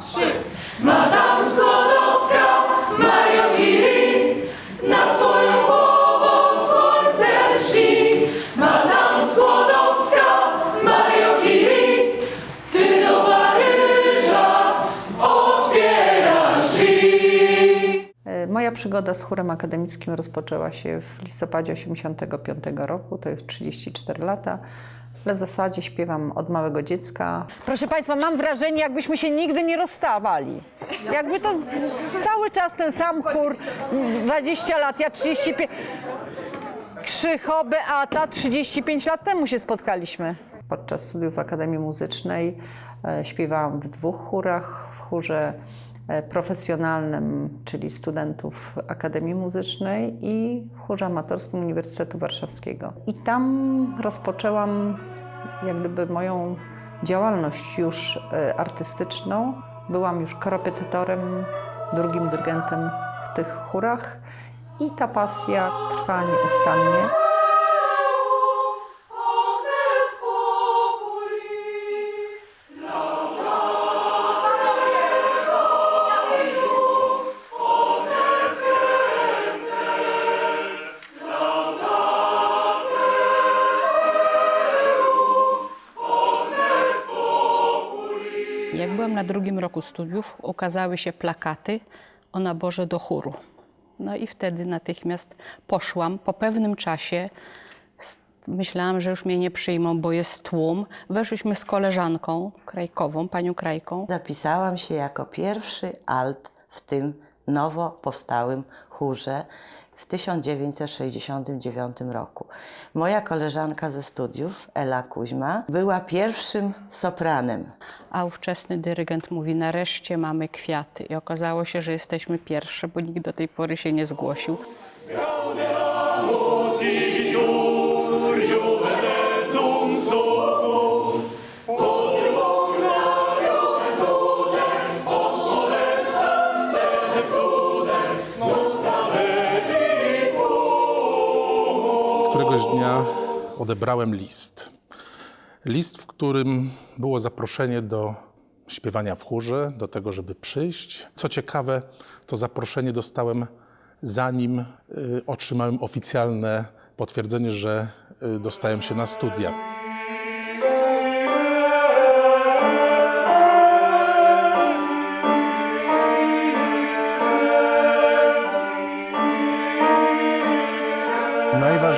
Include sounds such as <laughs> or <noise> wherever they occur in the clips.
trzy. Madam Skłodowska, Mario Curie, nad twoją głową słońce lśni. Madam Skłodowska, Mario Curie, ty do Paryża otwierasz drzwi. E, Moja przygoda z chórem akademickim rozpoczęła się w listopadzie 1985 roku, to jest 34 lata, ale w zasadzie śpiewam od małego dziecka. Proszę Państwa, mam wrażenie, jakbyśmy się nigdy nie rozstawali. Jakby to cały czas ten sam chór, 20 lat, ja 35. Krzycho, Beata, 35 lat temu się spotkaliśmy. Podczas studiów w Akademii Muzycznej e, śpiewałam w dwóch chórach, w chórze profesjonalnym, czyli studentów Akademii Muzycznej i chórze amatorskim Uniwersytetu Warszawskiego. I tam rozpoczęłam jak gdyby moją działalność już e, artystyczną. Byłam już korepetytorem, drugim dyrygentem w tych chórach i ta pasja trwa nieustannie. Drugim roku studiów, ukazały się plakaty o naborze do chóru. No i wtedy natychmiast poszłam. Po pewnym czasie myślałam, że już mnie nie przyjmą, bo jest tłum. Weszłyśmy z koleżanką krajkową, panią Krajką. Zapisałam się jako pierwszy alt w tym nowo powstałym chórze w 1969 roku. Moja koleżanka ze studiów, Ela Kuźma, była pierwszym sopranem. A ówczesny dyrygent mówi, nareszcie mamy kwiaty. I okazało się, że jesteśmy pierwsze, bo nikt do tej pory się nie zgłosił. Któregoś dnia odebrałem list. List, w którym było zaproszenie do śpiewania w chórze, do tego, żeby przyjść. Co ciekawe, to zaproszenie dostałem zanim y, otrzymałem oficjalne potwierdzenie, że y, dostałem się na studia.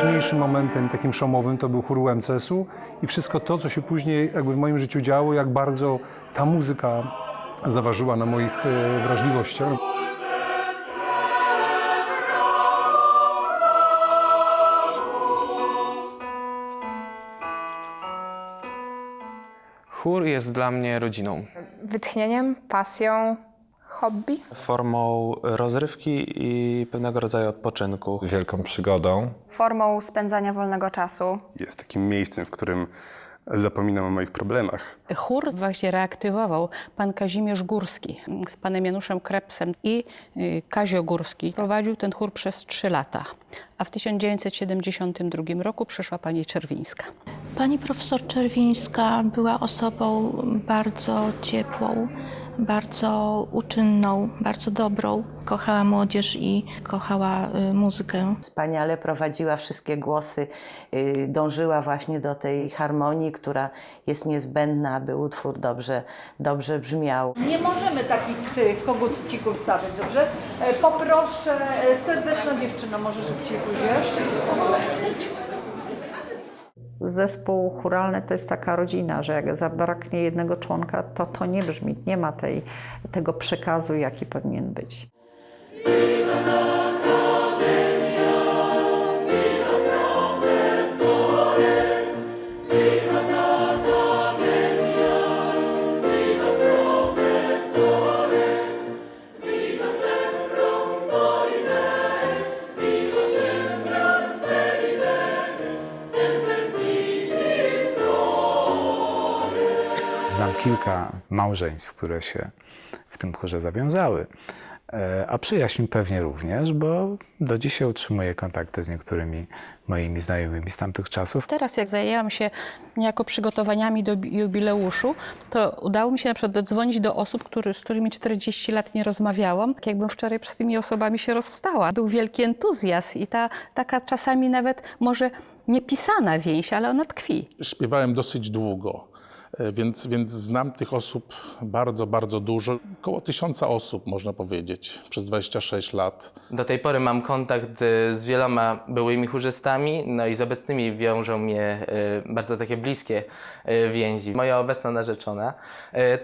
Najważniejszym momentem takim szomowym to był chór UMCS-u i wszystko to, co się później jakby w moim życiu działo, jak bardzo ta muzyka zaważyła na moich e, wrażliwościach. Chór jest dla mnie rodziną, wytchnieniem, pasją, hobby. formą rozrywki i pewnego rodzaju odpoczynku. wielką przygodą. Formą spędzania wolnego czasu. jest takim miejscem, w którym zapominam o moich problemach. Chór właśnie reaktywował pan Kazimierz Górski z panem Januszem Krepsem i y, Kazio Górski. Prowadził ten chór przez trzy lata, a w 1972 roku przyszła pani Czerwińska. Pani profesor Czerwińska była osobą bardzo ciepłą, bardzo uczynną, bardzo dobrą. Kochała młodzież i kochała y, muzykę. Wspaniale prowadziła wszystkie głosy, y, dążyła właśnie do tej harmonii, która jest niezbędna, aby utwór dobrze, dobrze brzmiał. Nie możemy takich tych kogucików stawiać, dobrze? E, Poproszę, e, serdeczna dziewczyno, może szybciej pójdziesz? Zespół churalny to jest taka rodzina, że jak zabraknie jednego członka, to to nie brzmi, nie ma tej, tego przekazu, jaki powinien być. Znam kilka małżeństw, które się w tym chórze zawiązały. E, A przyjaźń pewnie również, bo do dzisiaj utrzymuję kontakty z niektórymi moimi znajomymi z tamtych czasów. Teraz jak zajęłam się niejako przygotowaniami do bi- jubileuszu, to udało mi się na przykład dodzwonić do osób, który, z którymi 40 lat nie rozmawiałam, tak jakbym wczoraj z tymi osobami się rozstała. Był wielki entuzjazm i ta taka czasami nawet może niepisana więź, ale ona tkwi. Śpiewałem dosyć długo, więc, więc znam tych osób bardzo, bardzo dużo. Około tysiąca osób, można powiedzieć, przez 26 lat. Do tej pory mam kontakt y, z wieloma byłymi chórzystami, no i z obecnymi wiążą mnie y, bardzo takie bliskie więzi. Moja obecna narzeczona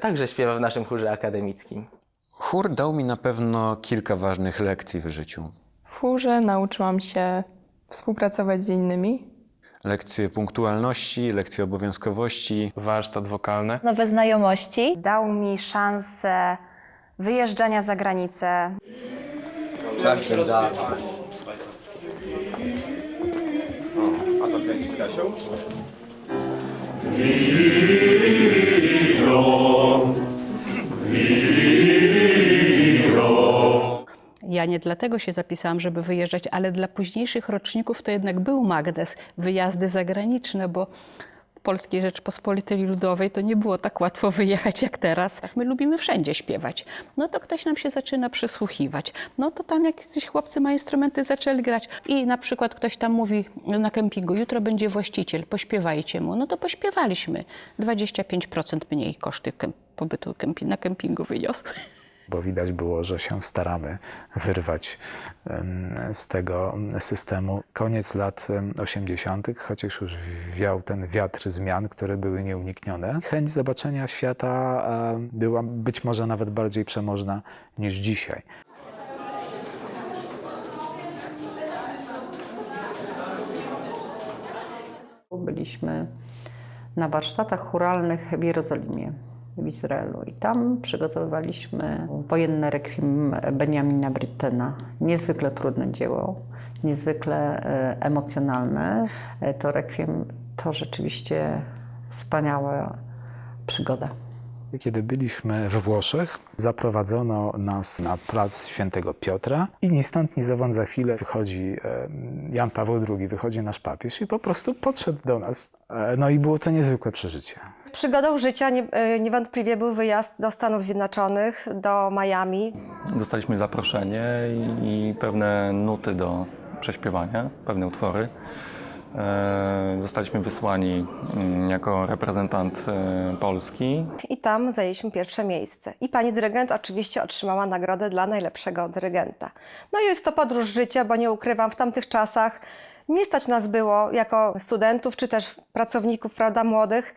także śpiewa w naszym chórze akademickim. Chór dał mi na pewno kilka ważnych lekcji w życiu. W chórze nauczyłam się współpracować z innymi. Lekcje punktualności, lekcje obowiązkowości. Warsztat wokalny. Nowe znajomości. Dał mi szansę wyjeżdżania za granicę. Ja nie dlatego się zapisałam, żeby wyjeżdżać, ale dla późniejszych roczników to jednak był magnes, wyjazdy zagraniczne, bo Polskiej Rzeczpospolitej Ludowej to nie było tak łatwo wyjechać jak teraz. My lubimy wszędzie śpiewać. No to ktoś nam się zaczyna przysłuchiwać. No to tam jakiś chłopcy ma instrumenty, zaczęli grać. I na przykład ktoś tam mówi na kempingu, jutro będzie właściciel, pośpiewajcie mu. No to pośpiewaliśmy. 25% mniej koszty kem- pobytu kempi- na kempingu wyniosły. <laughs> bo widać było, że się staramy wyrwać z tego systemu. Koniec lat em, 80., chociaż już wiał ten wiatr zmian, które były nieuniknione. Chęć zobaczenia świata była być może nawet bardziej przemożna niż dzisiaj. Byliśmy na warsztatach churalnych w Jerozolimie, w Izraelu i tam przygotowywaliśmy wojenne rekwiem Benjamina Brittena. Niezwykle trudne dzieło, niezwykle e, emocjonalne. E, To rekwiem to rzeczywiście wspaniała przygoda. Kiedy byliśmy we Włoszech, zaprowadzono nas na plac Świętego Piotra i ni stąd, ni zowąd za chwilę wychodzi Jan Paweł II, wychodzi nasz papież i po prostu podszedł do nas. E, No i było to niezwykłe przeżycie. Z przygodą życia nie, e, niewątpliwie był wyjazd do Stanów Zjednoczonych, do Miami. Dostaliśmy zaproszenie i pewne nuty do prześpiewania, pewne utwory. E, zostaliśmy wysłani mm, jako reprezentant e, Polski. I tam zajęliśmy pierwsze miejsce. I pani dyrygent oczywiście otrzymała nagrodę dla najlepszego dyrygenta. No i jest to podróż życia, bo nie ukrywam, w tamtych czasach nie stać nas było jako studentów czy też pracowników, prawda, młodych,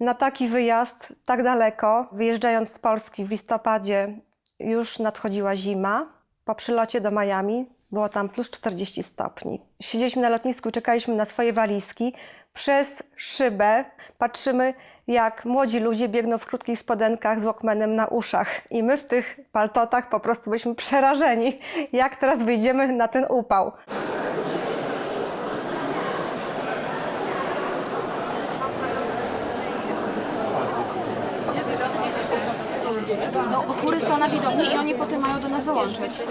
na taki wyjazd tak daleko. Wyjeżdżając z Polski w listopadzie już nadchodziła zima. Po przylocie do Miami było tam plus 40 stopni. Siedzieliśmy na lotnisku i czekaliśmy na swoje walizki. Przez szybę patrzymy, jak młodzi ludzie biegną w krótkich spodenkach z Walkmanem na uszach. I my w tych paltotach po prostu byliśmy przerażeni, jak teraz wyjdziemy na ten upał. No, chóry są na widowni i oni potem mają do nas dołączyć.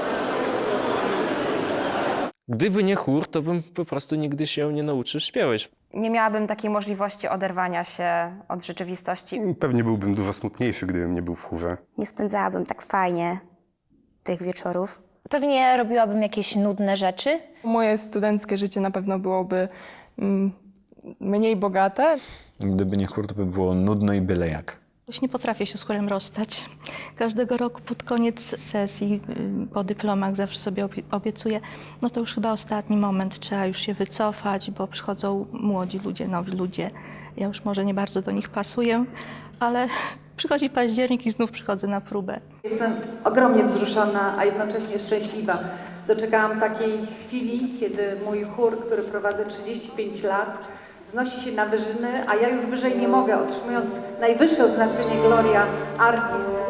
Gdyby nie chór, to bym po prostu nigdy się nie nauczył śpiewać. Nie miałabym takiej możliwości oderwania się od rzeczywistości. Pewnie byłbym dużo smutniejszy, gdybym nie był w chórze. Nie spędzałabym tak fajnie tych wieczorów. Pewnie robiłabym jakieś nudne rzeczy. Moje studenckie życie na pewno byłoby mm, mniej bogate. Gdyby nie chór, to by było nudno i byle jak. Już nie potrafię się z chórem rozstać. Każdego roku pod koniec sesji, y, po dyplomach zawsze sobie obie- obiecuję, no to już chyba ostatni moment, trzeba już się wycofać, bo przychodzą młodzi ludzie, nowi ludzie. Ja już może nie bardzo do nich pasuję, ale <laughs> przychodzi październik i znów przychodzę na próbę. Jestem ogromnie wzruszona, a jednocześnie szczęśliwa. Doczekałam takiej chwili, kiedy mój chór, który prowadzę 35 lat, wznosi się na wyżyny, a ja już wyżej nie mogę, otrzymując najwyższe odznaczenie Gloria Artis.